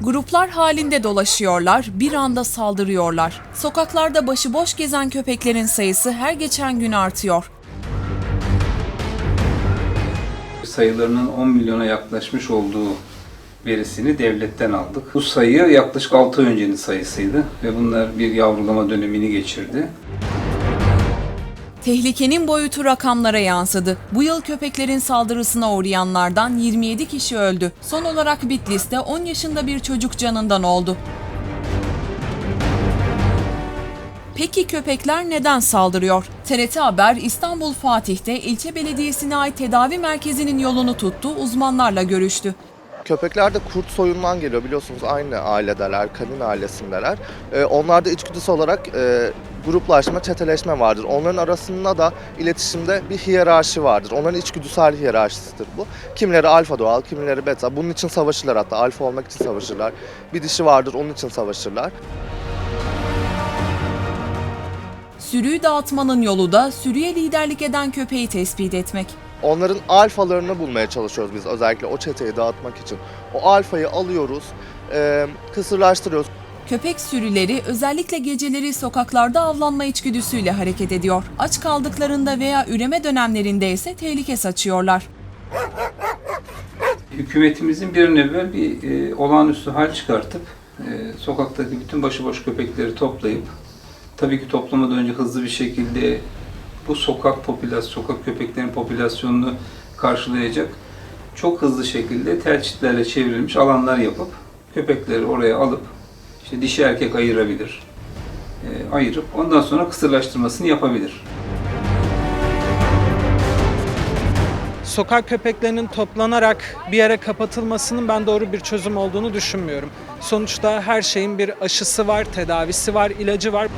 Gruplar halinde dolaşıyorlar, bir anda saldırıyorlar. Sokaklarda başıboş gezen köpeklerin sayısı her geçen gün artıyor. sayılarının 10 milyona yaklaşmış olduğu verisini devletten aldık. Bu sayı yaklaşık 6 ay öncenin sayısıydı ve bunlar bir yavrulama dönemini geçirdi. Tehlikenin boyutu rakamlara yansıdı. Bu yıl köpeklerin saldırısına uğrayanlardan 27 kişi öldü. Son olarak Bitlis'te 10 yaşında bir çocuk canından oldu. Peki köpekler neden saldırıyor? TRT Haber İstanbul Fatih'te ilçe belediyesine ait tedavi merkezinin yolunu tuttu, uzmanlarla görüştü. Köpekler de kurt soyundan geliyor biliyorsunuz aynı ailedeler, kanin ailesindeler. Ee, onlarda içgüdüsü olarak e, gruplaşma, çeteleşme vardır. Onların arasında da iletişimde bir hiyerarşi vardır. Onların içgüdüsel hiyerarşisidir bu. Kimileri alfa doğal, kimileri beta. Bunun için savaşırlar hatta. Alfa olmak için savaşırlar. Bir dişi vardır onun için savaşırlar. Sürüyü dağıtmanın yolu da sürüye liderlik eden köpeği tespit etmek. Onların alfalarını bulmaya çalışıyoruz biz özellikle o çeteyi dağıtmak için. O alfayı alıyoruz, kısırlaştırıyoruz. Köpek sürüleri özellikle geceleri sokaklarda avlanma içgüdüsüyle hareket ediyor. Aç kaldıklarında veya üreme dönemlerinde ise tehlike saçıyorlar. Hükümetimizin bir evvel bir e, olağanüstü hal çıkartıp e, sokaktaki bütün başıboş köpekleri toplayıp tabii ki toplamadan önce hızlı bir şekilde bu sokak popülasyon, sokak köpeklerin popülasyonunu karşılayacak çok hızlı şekilde telçitlerle çevrilmiş alanlar yapıp köpekleri oraya alıp işte dişi erkek ayırabilir. E, ayırıp ondan sonra kısırlaştırmasını yapabilir. sokak köpeklerinin toplanarak bir yere kapatılmasının ben doğru bir çözüm olduğunu düşünmüyorum. Sonuçta her şeyin bir aşısı var, tedavisi var, ilacı var.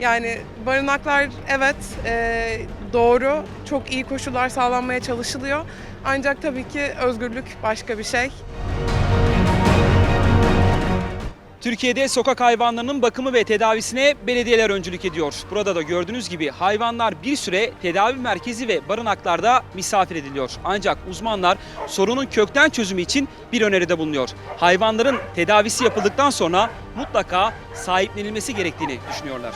Yani barınaklar evet e, doğru, çok iyi koşullar sağlanmaya çalışılıyor. Ancak tabii ki özgürlük başka bir şey. Türkiye'de sokak hayvanlarının bakımı ve tedavisine belediyeler öncülük ediyor. Burada da gördüğünüz gibi hayvanlar bir süre tedavi merkezi ve barınaklarda misafir ediliyor. Ancak uzmanlar sorunun kökten çözümü için bir öneride bulunuyor. Hayvanların tedavisi yapıldıktan sonra mutlaka sahiplenilmesi gerektiğini düşünüyorlar.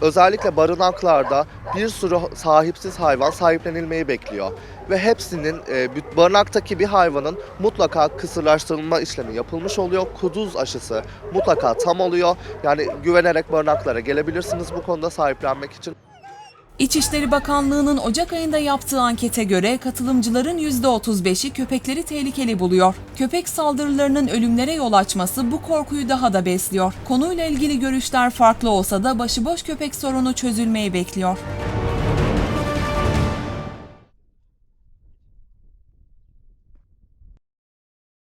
Özellikle barınaklarda bir sürü sahipsiz hayvan sahiplenilmeyi bekliyor. Ve hepsinin e, barınaktaki bir hayvanın mutlaka kısırlaştırılma işlemi yapılmış oluyor. Kuduz aşısı mutlaka tam oluyor. Yani güvenerek barınaklara gelebilirsiniz bu konuda sahiplenmek için. İçişleri Bakanlığı'nın Ocak ayında yaptığı ankete göre katılımcıların %35'i köpekleri tehlikeli buluyor. Köpek saldırılarının ölümlere yol açması bu korkuyu daha da besliyor. Konuyla ilgili görüşler farklı olsa da başıboş köpek sorunu çözülmeyi bekliyor.